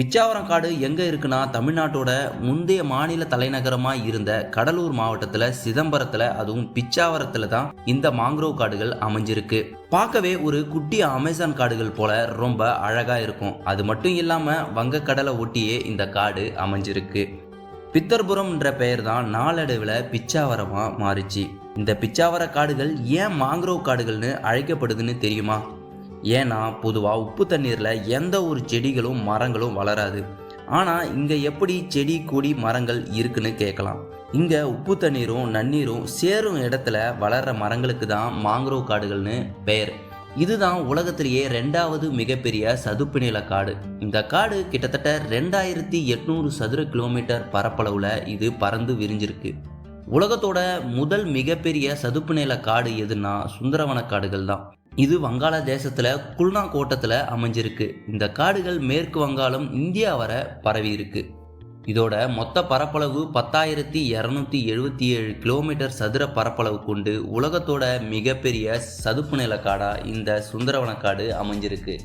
பிச்சாவரம் காடு எங்கே இருக்குன்னா தமிழ்நாட்டோட முந்தைய மாநில தலைநகரமாக இருந்த கடலூர் மாவட்டத்தில் சிதம்பரத்தில் அதுவும் பிச்சாவரத்தில் தான் இந்த மாங்க்ரோவ் காடுகள் அமைஞ்சிருக்கு. பார்க்கவே ஒரு குட்டி அமேசான் காடுகள் போல ரொம்ப அழகாக இருக்கும். அது மட்டும் இல்லாமல் வங்கக்கடலை ஒட்டியே இந்த காடு அமைஞ்சிருக்கு. பித்தர்புரம்ன்ற பெயர் தான் நாளடைவில் பிச்சாவரமாக மாறிச்சு. இந்த பிச்சாவர காடுகள் ஏன் மாங்க்ரோவ் காடுகள்னு அழைக்கப்படுதுன்னு தெரியுமா? ஏன்னா பொதுவாக உப்பு தண்ணீரில் எந்த ஒரு செடிகளும் மரங்களும் வளராது. ஆனால் இங்கே எப்படி செடி கொடி மரங்கள் இருக்குன்னு கேட்கலாம். இங்கே உப்பு தண்ணீரும் நன்னீரும் சேரும் இடத்துல வளர்கிற மரங்களுக்கு தான் மாங்க்ரோவ் காடுகள்னு பெயர். இதுதான் உலகத்திலேயே ரெண்டாவது மிகப்பெரிய சதுப்பு நில காடு. இந்த காடு கிட்டத்தட்ட ரெண்டாயிரத்தி எட்நூறு சதுர கிலோமீட்டர் பரப்பளவில் இது பறந்து விரிஞ்சிருக்கு. உலகத்தோட முதல் மிகப்பெரிய சதுப்பு நில காடு எதுன்னா சுந்தரவன காடுகள் தான். இது வங்காள தேசத்துல குல்னா கோட்டத்தில் அமைஞ்சிருக்கு. இந்த காடுகள் மேற்கு வங்காளம் இந்தியா வர பரவி இருக்கு. இதோட மொத்த பரப்பளவு பத்தாயிரத்தி இரநூத்தி எழுபத்தி ஏழு கிலோமீட்டர் சதுர பரப்பளவு கொண்டு உலகத்தோட மிகப்பெரிய சதுப்பு நில இந்த சுந்தரவன காடு அமைஞ்சிருக்கு.